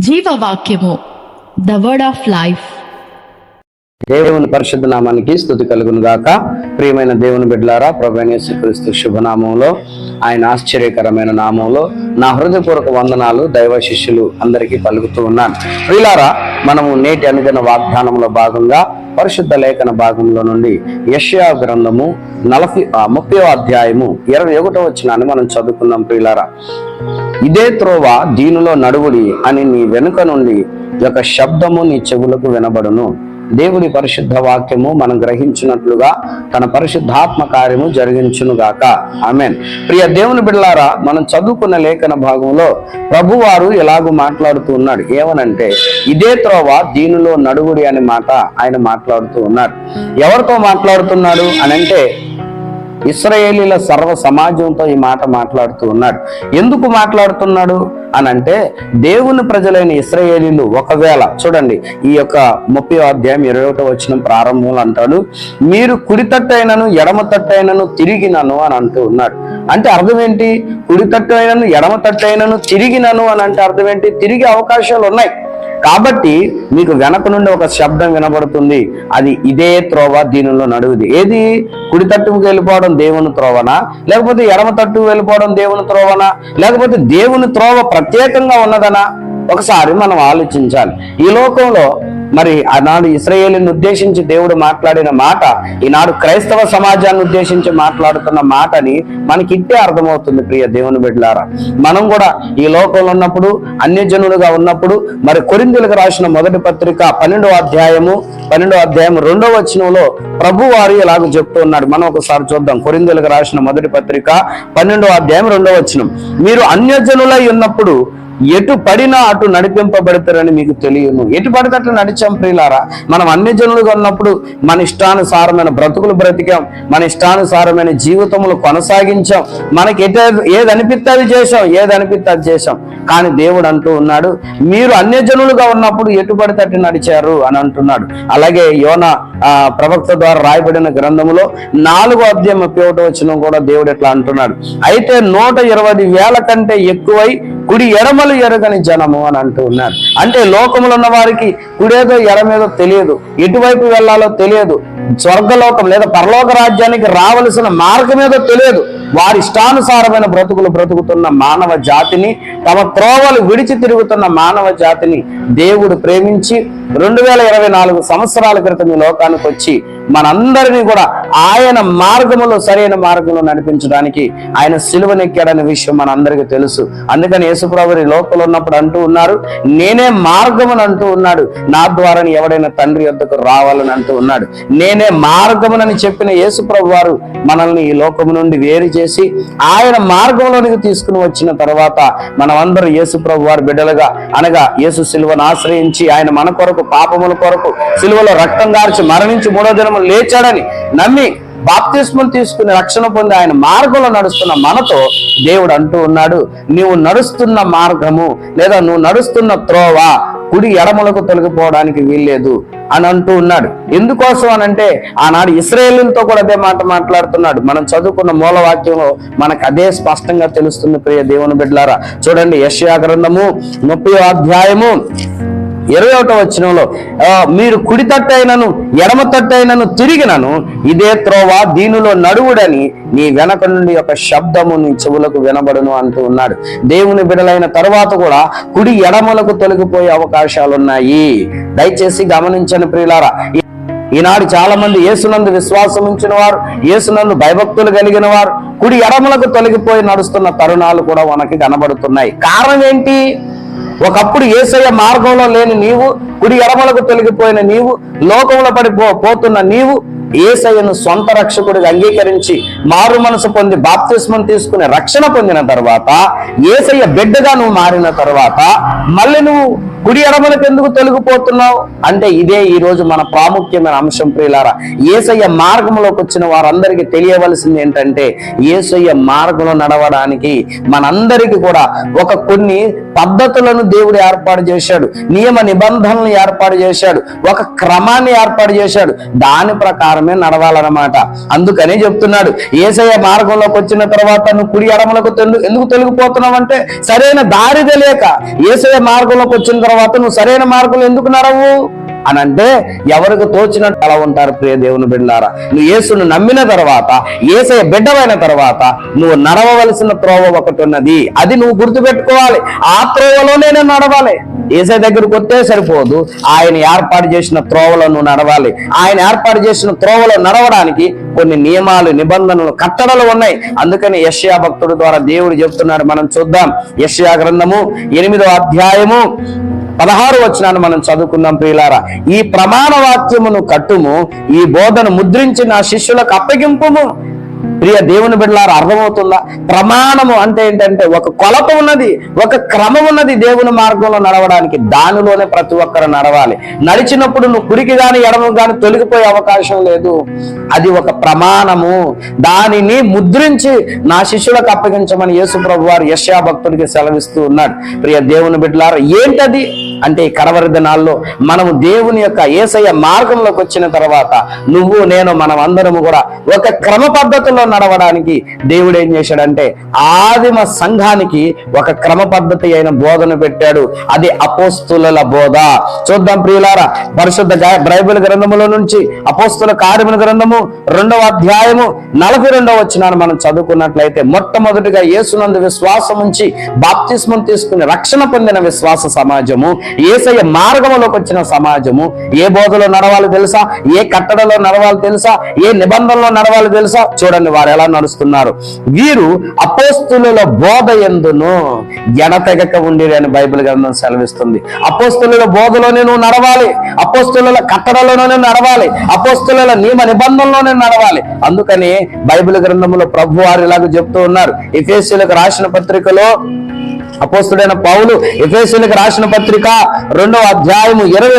జీవవాక్యము the word of life దేవుని పరిశుద్ధ నామానికి స్థుతి కలుగును గాక. ప్రియమైన దేవుని బిడ్డలారా ప్రభు శుభనామంలో ఆయన ఆశ్చర్యకరమైన నామంలో నా హృదయపూర్వక వందనాలు దైవ శిష్యులు అందరికీ పలుకుతూ ఉన్నాను. ప్రియులారా మనము నేటి అనుదిన వాగ్దానంలో భాగంగా పరిశుద్ధ లేఖన భాగంలో నుండి యష్యా గ్రంథము నలభై ముప్పై అధ్యాయము ఇరవై ఒకటో వచ్చినాన్ని మనం చదువుకుందాం ప్రియులారా. ఇదే త్రోవ దీనిలో నడువుడి అని నీ వెనుక నుండి యొక్క శబ్దము నీ చెవులకు వినబడును. దేవుని పరిశుద్ధ వాక్యము మనం గ్రహించినట్లుగా తన పరిశుద్ధాత్మ కార్యము జరిగించునుగాక. ఆమెన్. ప్రియ దేవుని బిడ్డలారా మనం చదువుకున్న లేఖన భాగంలో ప్రభువారు ఎలాగూ మాట్లాడుతూ ఉన్నాడు. ఏమనంటే ఇదే త్రోవ దీనిలో నడుగుడి అనే మాట ఆయన మాట్లాడుతూ ఉన్నాడు ఎవరితో మాట్లాడుతున్నాడు అని అంటే ఇస్రాయేలీల సర్వ సమాజంతో ఈ మాట మాట్లాడుతూ ఉన్నాడు. ఎందుకు మాట్లాడుతున్నాడు అని అంటే దేవుని ప్రజలైన ఇస్రాయేలీలు ఒకవేళ చూడండి ఈ యొక్క ముప్పై అధ్యాయం ఇరవై ఒకటో వచ్చిన ప్రారంభంలో అంటాడు మీరు కుడి తట్టైనను ఎడమ తట్టైనను తిరిగినను అని అంటూ ఉన్నాడు. అంటే అర్థం ఏంటి? కుడి తట్టైనను ఎడమ తట్టైనను తిరిగినను అని అంటే అర్థం ఏంటి? తిరిగే అవకాశాలు ఉన్నాయి. కాబట్టి మీకు వెనక నుండి ఒక శబ్దం వినబడుతుంది. అది ఇదే త్రోవ దీనిలో నడువుది. ఏది? కుడి తట్టుకు వెళ్ళిపోవడం దేవుని త్రోవనా? లేకపోతే ఎడమ తట్టుకు వెళ్ళిపోవడం దేవుని త్రోవనా? లేకపోతే దేవుని త్రోవ ప్రత్యేకంగా ఉన్నదనా? ఒకసారి మనం ఆలోచించాలి. ఈ లోకంలో మరి ఆనాడు ఇస్రాయేలీని ఉద్దేశించి దేవుడు మాట్లాడిన మాట ఈనాడు క్రైస్తవ సమాజాన్ని ఉద్దేశించి మాట్లాడుతున్న మాటని మనకి ఇట్టే అర్థమవుతుంది ప్రియ దేవుని బిడ్డలారా. మనం కూడా ఈ లోకంలో ఉన్నప్పుడు అన్యజనులుగా ఉన్నప్పుడు మరి కొరిందులకు రాసిన మొదటి పత్రిక పన్నెండో అధ్యాయము పన్నెండో అధ్యాయం రెండో వచనంలో ప్రభు వారు ఇలాగ చెప్తూ ఉన్నాడు. మనం ఒకసారి చూద్దాం. కొరిందులకు రాసిన మొదటి పత్రిక పన్నెండో అధ్యాయం రెండో వచనం. మీరు అన్యజనులై ఉన్నప్పుడు ఎటు పడినా అటు నడిపింపబడతారని మీకు తెలియను. ఎటు పడితే అటు నడిచాం ప్రియులారా. మనం అన్ని జనులుగా ఉన్నప్పుడు మన ఇష్టానుసారమైన బ్రతుకులు బ్రతికాం. మన ఇష్టానుసారమైన జీవితములు కొనసాగించాం. మనకి ఎటు ఏది అనిపిస్తే అది చేసాం ఏది అనిపిస్తే అది చేసాం కానీ దేవుడు అంటూ ఉన్నాడు మీరు అన్య జనులుగా ఉన్నప్పుడు ఎటు పడితే అటు నడిచారు అని అంటున్నాడు. అలాగే యోన ఆ, ప్రవక్త ద్వారా రాయబడిన గ్రంథములో నాలుగో అధ్యాయం ముప్పై వచ్చిన కూడా దేవుడు ఎట్లా అంటున్నాడు. అయితే నూట ఇరవై వేల కంటే ఎక్కువై కుడి ఎడమ ఎడమలు ఎరగని జనము అని అంటూ ఉన్నారు. అంటే లోకములు ఉన్న వారికి కుడేదో ఎడమేదో తెలియదు. ఎటువైపు వెళ్ళాలో తెలియదు. స్వర్గలోకం లేదా పరలోక రాజ్యానికి రావలసిన మార్గం ఏదో తెలియదు. వారి ఇష్టానుసారమైన బ్రతుకులు బ్రతుకుతున్న మానవ జాతిని తమ త్రోవలు విడిచి తిరుగుతున్న మానవ జాతిని దేవుడు ప్రేమించి రెండు వేల ఇరవై నాలుగు సంవత్సరాల క్రితం ఈ లోకానికి వచ్చి మనందరినీ కూడా ఆయన మార్గములో సరైన మార్గంలో నడిపించడానికి ఆయన సిలువనెక్కాడనే విషయం మనందరికీ తెలుసు. అందుకని యేసుప్రభు ఈ ఉన్నప్పుడు అంటూ ఉన్నారు నేనే మార్గమును అంటూ ఉన్నాడు నా ద్వారా ఎవడైనా తండ్రి యొద్దకు రావాలని అంటూ ఉన్నాడు. నేనే మార్గమునని చెప్పిన యేసుప్రభు వారు మనల్ని ఈ లోకము నుండి వేరు చేసి ఆయన మార్గంలోనికి తీసుకుని వచ్చిన తర్వాత మనమందరూ యేసుప్రభు వారి బిడ్డలుగా అనగా యేసు సిలువను ఆశ్రయించి ఆయన మన కొరకు పాపముల కొరకు సిలువలో రక్తం దార్చి మరణించి మూడో దినము లేచాడని నమ్మి బాప్తిస్మం తీసుకుని రక్షణ పొంది ఆయన మార్గంలో నడుస్తున్న మనతో దేవుడు అంటూ ఉన్నాడు నీవు నడుస్తున్న మార్గము లేదా నువ్వు నడుస్తున్న త్రోవ కుడి ఎడమలకు తొలగిపోవడానికి వీల్లేదు అని అంటూ ఉన్నాడు. ఎందుకోసం అని అంటే ఆనాడు ఇస్రాయేలీలతో కూడా అదే మాట మాట్లాడుతున్నాడు. మనం చదువుకున్న మూలవాక్యంలో మనకు అదే స్పష్టంగా తెలుస్తుంది ప్రియ దేవుని బిడ్డలారా. చూడండి యశ్యా గ్రంథము ముప్పై అధ్యాయము ఇరవై ఒకటో వచ్చినంలో మీరు కుడి తట్టైనను ఎడమ తట్టైనను తిరిగినను ఇదే త్రోవ దీనిలో నడువుడని నీ వెనక నుండి ఒక శబ్దము నీ చెవులకు వినబడును అంటూ ఉన్నాడు. దేవుని బిడలైన తర్వాత కూడా కుడి ఎడమలకు తొలగిపోయే అవకాశాలు ఉన్నాయి దయచేసి గమనించని ప్రియులారా ఈనాడు చాలా మంది యేసునందు విశ్వాసం ఉంచిన వారు యేసునందు భయభక్తులు కలిగిన వారు కుడి ఎడమలకు తొలగిపోయి నడుస్తున్న తరుణాలు కూడా మనకి కనబడుతున్నాయి. కారణం ఏంటి? ఒకప్పుడు ఏసయ్య మార్గంలో లేని నీవు కుడి ఎడమలకు తొలగిపోయిన నీవు లోకంలో పడి పోతున్న నీవు ఏసయ్యను సొంత రక్షకుడిగా అంగీకరించి మారు మనసు పొంది బాప్తిస్మం తీసుకునే రక్షణ పొందిన తర్వాత ఏసయ్య బిడ్డగా నువ్వు మారిన తర్వాత మళ్ళీ నువ్వు కుడి ఎడమలకు ఎందుకు తొలగిపోతున్నావు? అంటే ఇదే ఈ రోజు మన ప్రాముఖ్యమైన అంశం ప్రియులారా. ఏసయ్య మార్గంలోకి వచ్చిన వారందరికీ తెలియవలసింది ఏంటంటే ఏసయ్య మార్గంలో నడవడానికి మనందరికీ కూడా ఒక కొన్ని పద్ధతులను దేవుడు ఏర్పాటు చేశాడు. నియమ నిబంధనలు ఏర్పాటు చేశాడు. ఒక క్రమాన్ని ఏర్పాటు చేశాడు. దాని ప్రకారమే నడవాలన్నమాట. అందుకనే చెప్తున్నాడు ఏసయ్య మార్గంలోకి వచ్చిన తర్వాత నువ్వు కుడి ఎడమలకు ఎందుకు తొలగిపోతున్నావు అంటే సరైన దారి తెలియక ఏసయ్య మార్గంలోకి వచ్చిన తర్వాత నువ్వు సరైన మార్గంలో ఎందుకు నడవు? అని అంటే ఎవరికి తోచినట్టు అలా ఉంటారు ప్రియ దేవుని బిడ్డారా నువ్వు యేసును నమ్మిన తర్వాత ఏసయ బిడ్డమైన తర్వాత నువ్వు నడవవలసిన త్రోవ ఒకటి ఉన్నది. అది నువ్వు గుర్తుపెట్టుకోవాలి. ఆ త్రోవలోనే నేను నడవాలి. ఏసై దగ్గరకు వస్తే సరిపోదు. ఆయన ఏర్పాటు చేసిన త్రోవలో నువ్వు నడవాలి. ఆయన ఏర్పాటు చేసిన త్రోవలో నడవడానికి కొన్ని నియమాలు నిబంధనలు కట్టడలు ఉన్నాయి. అందుకని యష్యా భక్తుడు ద్వారా దేవుడు చెప్తున్నాడు. మనం చూద్దాం. యష్యా గ్రంథము ఎనిమిదో అధ్యాయము పదహారు వచనాన్ని మనం చదువుకుందాం ప్రియులారా. ఈ ప్రమాణ వాక్యమును కట్టుము ఈ బోధను ముద్రించి నా శిష్యులకు అప్పగింపుము. ప్రియ దేవుని బిడ్డలారా అర్థమవుతుందా? ప్రమాణము అంటే ఏంటంటే ఒక కొలత ఉన్నది ఒక క్రమం ఉన్నది దేవుని మార్గంలో నడవడానికి. దానిలోనే ప్రతి ఒక్కరు నడవాలి. నడిచినప్పుడు నువ్వు కుడికి గాని ఎడమ గాని తొలగిపోయే అవకాశం లేదు. అది ఒక ప్రమాణము. దానిని ముద్రించి నా శిష్యులకు అప్పగించమని యేసు ప్రభు వారు యశ్యా భక్తుడికి సెలవిస్తూ ఉన్నాడు. ప్రియ దేవుని బిడ్డలారా ఏంటది? అంటే ఈ దినాల్లో మనము దేవుని యొక్క ఏసయ్య మార్గంలోకి వచ్చిన తర్వాత నువ్వు నేను మనం అందరము కూడా ఒక క్రమ పద్ధతిలో నడవడానికి దేవుడు ఏం చేశాడంటే ఆదిమ సంఘానికి ఒక క్రమ పద్ధతి అయిన బోధన పెట్టాడు. అది అపోస్తుల బోధ. చూద్దాం ప్రియులారా పరిశుద్ధ గా- బైబిల్ గ్రంథములో నుంచి అపోస్తుల కార్యముల గ్రంథము రెండవ అధ్యాయము నలభై రెండవ వచ్చినాను మనం చదువుకున్నట్లయితే మొట్టమొదటిగా యేసునందు విశ్వాసం ఉంచి బాప్తిస్మం తీసుకుని రక్షణ పొందిన విశ్వాస సమాజము. ఏసయ్య మార్గములోకి వచ్చిన సమాజము. ఏ బోధలో నడవాలో తెలుసా? ఏ కట్టడలో నడవాలో తెలుసా? ఏ నిబంధనలో నడవాలో తెలుసా? చూడండి వారు ఎలా నడుస్తున్నారు. వీరు అపోస్తుల బోధ ఎందును ఎడతెగక ఉండిరి అని బైబిల్ గ్రంథం సెలవిస్తుంది. అపోస్తుల బోధలోనే నువ్వు నడవాలి. అపోస్తుల కట్టడలోనే నడవాలి. అపోస్తుల నియమ నిబంధనలోనే నడవాలి. అందుకని బైబిల్ గ్రంథంలో ప్రభు వారు ఇలాగ చెప్తూ ఉన్నారు. ఎఫేసీలకు రాసిన పత్రికలో అపోస్తుడైన పౌలు ఎఫేసులకు రాసిన పత్రిక రెండవ అధ్యాయము ఇరవై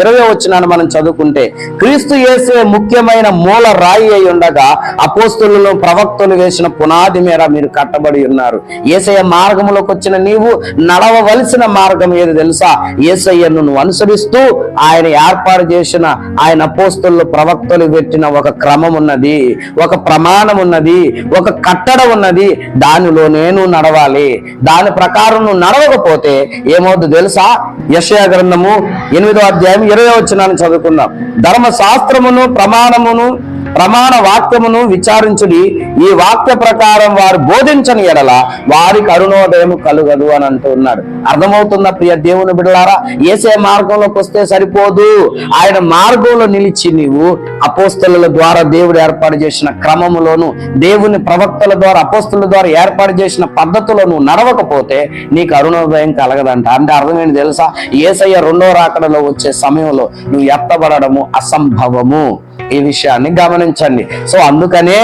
ఇరవై వచ్చినాను మనం చదువుకుంటే క్రీస్తు యేసే ముఖ్యమైన మూల రాయి అయి ఉండగా అపోస్తులను ప్రవక్తలు వేసిన పునాది మేర మీరు కట్టబడి ఉన్నారు. ఏసయ్య మార్గంలోకి వచ్చిన నీవు నడవవలసిన మార్గం ఏది తెలుసా? ఏసయ్యను నువ్వు అనుసరిస్తూ ఆయన ఏర్పాటు చేసిన ఆయన అపోస్తులు ప్రవక్తలు పెట్టిన ఒక క్రమం ఉన్నది ఒక ప్రమాణం ఉన్నది ఒక కట్టడ ఉన్నది. దానిలో నేను నడవాలి. దాని ప్రకారం నువ్వు నడవకపోతే ఏమవుద్దు తెలుసా? యశయ గ్రంథము ఎనిమిదో అధ్యాయం ఇరవై వచ్చినాన్ని చదువుకుందాం. ధర్మశాస్త్రమును ప్రమాణమును ప్రమాణ వాక్యమును విచారించుడి. ఈ వాక్య ప్రకారం వారు బోధించని ఎడల వారికి అరుణోదయం కలుగదు అని అంటున్నాడు. అర్థమవుతున్న ప్రియ దేవుని బిడలారా ఏసే మార్గంలోకి వస్తే సరిపోదు. ఆయన మార్గంలో నిలిచి నీవు అపోస్తల ద్వారా దేవుడు ఏర్పాటు చేసిన క్రమములోను దేవుని ప్రవక్తల ద్వారా అపోస్తుల ద్వారా ఏర్పాటు చేసిన పద్ధతులను నడవకపోతే నీకు అరుణోదయం కలగదంట. అంటే అర్థమైంది తెలుసా? ఏసయ్య రెండో రాకడలో వచ్చే సమయంలో నువ్వు ఎత్తబడము అసంభవము. ఈ విషయాన్ని గమనించండి. సో అందుకనే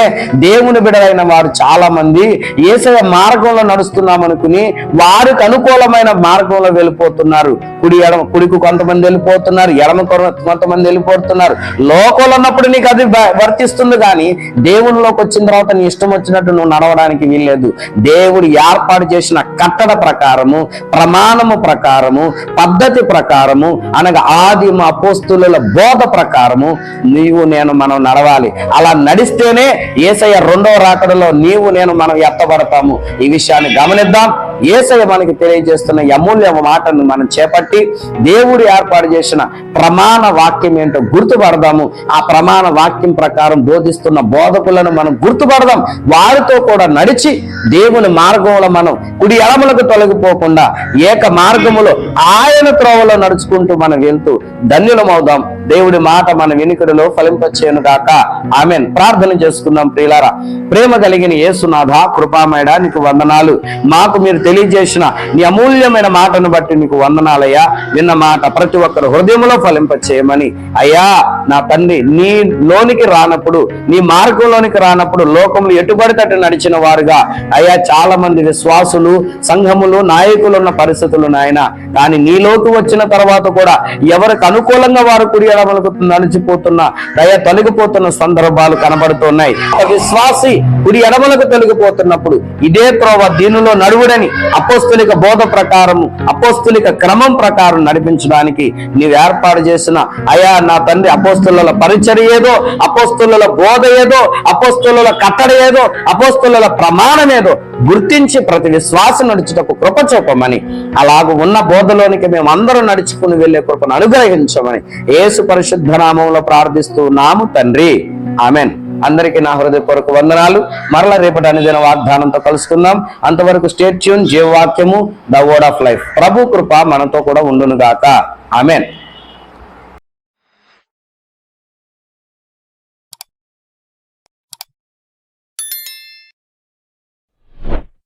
దేవుని బిడలైన వారు చాలా మంది ఏసయ మార్గంలో నడుస్తున్నామనుకుని వారికి అనుకూలమైన మార్గంలో వెళ్ళిపోతున్నారు. కుడి ఎడమ కుడికి కొంతమంది వెళ్ళిపోతున్నారు ఎడమ కొంతమంది వెళ్ళిపోతున్నారు. లోకంలో ఉన్నప్పుడు నీకు అది వర్తిస్తుంది కానీ దేవునిలోకి వచ్చిన తర్వాత నీ ఇష్టం వచ్చినట్టు నువ్వు నడవడానికి వీల్లేదు. దేవుడు ఏర్పాటు చేసిన కట్టడ ప్రకారము ప్రమాణము ప్రకారము పద్ధతి ప్రకారము అనగా ఆదిమ అపోస్తుల బోధ ప్రకారము నీవు నేను మనం నడవాలి. అలా నడిస్తేనే ఏసయ్య రెండవ రాకడలో నీవు నేను మనం ఎత్తబడతాము. ఈ విషయాన్ని గమనిద్దాం. ఏసయ్య మనకి తెలియజేస్తున్న అమూల్య మాటను మనం చేపట్టి దేవుడు ఏర్పాటు చేసిన ప్రమాణ వాక్యం ఏంటో గుర్తుపడదాము. ఆ ప్రమాణ వాక్యం ప్రకారం బోధిస్తున్న బోధకులను మనం గుర్తుపడదాం. వారితో కూడా నడిచి దేవుని మార్గంలో మనం కుడి ఎడమలకు తొలగిపోకుండా ఏక మార్గములో ఆయన త్రోవలో నడుచుకుంటూ మనం వెళ్తూ ధన్యులమవుదాం. దేవుడి మాట మన వెనుకడిలో ఫలింపచేయను గాక ఆమెన్. ప్రార్థన చేసుకుందాం ప్రియులారా. ప్రేమ కలిగిన ఏసునాథ కృపామేడ నీకు వందనాలు. మాకు మీరు తెలియజేసిన నీ అమూల్యమైన మాటను బట్టి నీకు వందనాలయ్యా. నిన్న మాట ప్రతి ఒక్కరు హృదయంలో ఫలింప చేయమని అయ్యా నా తండ్రి నీ లోనికి రానప్పుడు నీ మార్గంలోనికి రానప్పుడు లోకంలో ఎటుబడితట్టు నడిచిన వారుగా. అయ్యా చాలా మంది విశ్వాసులు సంఘములు నాయకులు ఉన్న పరిస్థితులు నాయన. కానీ నీలోకి వచ్చిన తర్వాత కూడా ఎవరికి అనుకూలంగా వారు కుడి ఎడమలుగుతుంది నడిచిపోతున్న దయ తొలగిపోతున్న సందర్భాలు కనబడుతున్నాయి. విశ్వాసి కుడి ఎడమలకు తొలగిపోతున్నప్పుడు ఇదే త్రోవ దీనిలో నడువుడని అపోస్తులిక బోధ ప్రకారం అపోస్తులిక క్రమం ప్రకారం నడిపించడానికి నీవు ఏర్పాటు చేసిన అయా నా తండ్రి అపోస్తుల పరిచర్య ఏదో అపోస్తుల బోధ ఏదో అపోస్తుల కట్టడ ఏదో అపోస్తుల ప్రమాణం ఏదో గుర్తించి ప్రతి విశ్వాసం నడుచుటకు కృప చూపమని. అలాగ ఉన్న బోధలోనికి మేము అందరూ నడుచుకుని వెళ్ళే కృపను అనుగ్రహించమని ఏసు పరిశుద్ధ నామంలో ప్రార్థిస్తూ నాము తండ్రి. ఆమెన్. అందరికీ నా హృదయపూర్వక వందనాలు. మరల రేపటి అనుదిన వాగ్దానంతో కలుసుకుందాం. అంతవరకు స్టేట్ ట్యూన్ జీవవాక్యము ద వర్డ్ ఆఫ్ లైఫ్ ప్రభు కృప మనతో కూడా ఉండును గాక ఆమెన్.